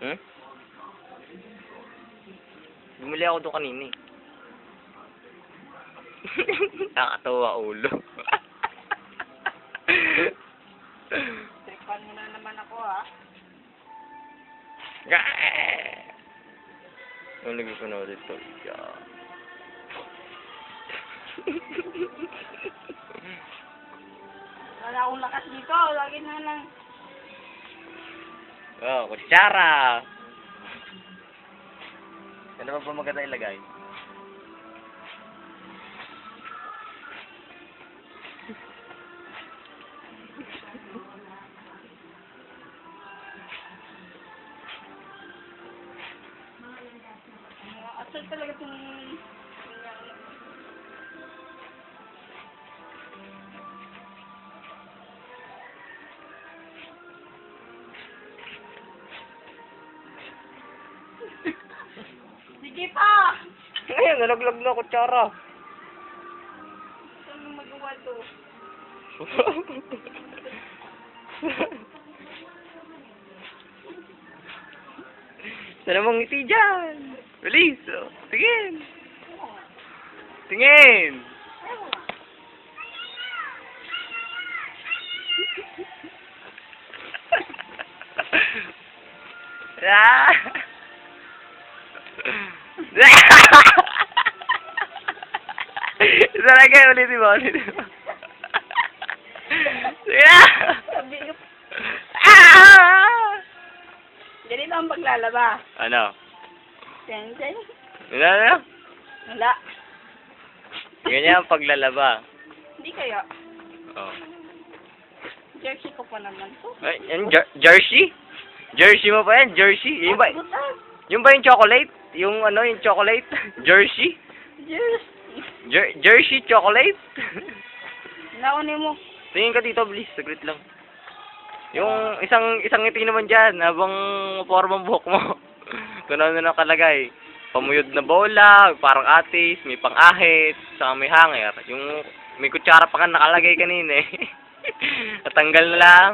Hmm? Bumili ako doon kanina eh. Nakakatawa ulo. Tripan mo na naman ako ah. Ano lagi ko na ulit to? Yeah. Wala akong lakas dito. Lagi na lang. Oh, kutsara! Ano ba pa maganda ilagay? Asal talaga itong... Sige pa! Ngayon, nalaglag na kutsara. Saan mo magawa to? Sana mong ngiti dyan. Bilis. Oh. Tingin. Tingin. ah! Isa lang kayo ulit mo. Ulit mo. Yeah! Sabi ko, Ah! ganito ang paglalaba. Ano? Ten, ten. Ano ano? Wala. Ganyan ang paglalaba. Hindi kaya. Oh. Jersey ko pa naman to. Ay, yan, jer- jersey? Jersey mo pa yan, jersey. Yung ba, Butas. yung ba yung chocolate? Yung ano, yung chocolate? Jersey? Jersey. Jer- jersey chocolate? Naunin mo. Tingin ka dito, please. Saglit lang. Yung isang isang ngiti naman dyan, habang ang buhok mo. Kung ano na nakalagay. Pamuyod na bola, parang atis, may pang-ahit, saka may hanger. Yung may kutsara pa ka nakalagay kanina eh. Natanggal na lang.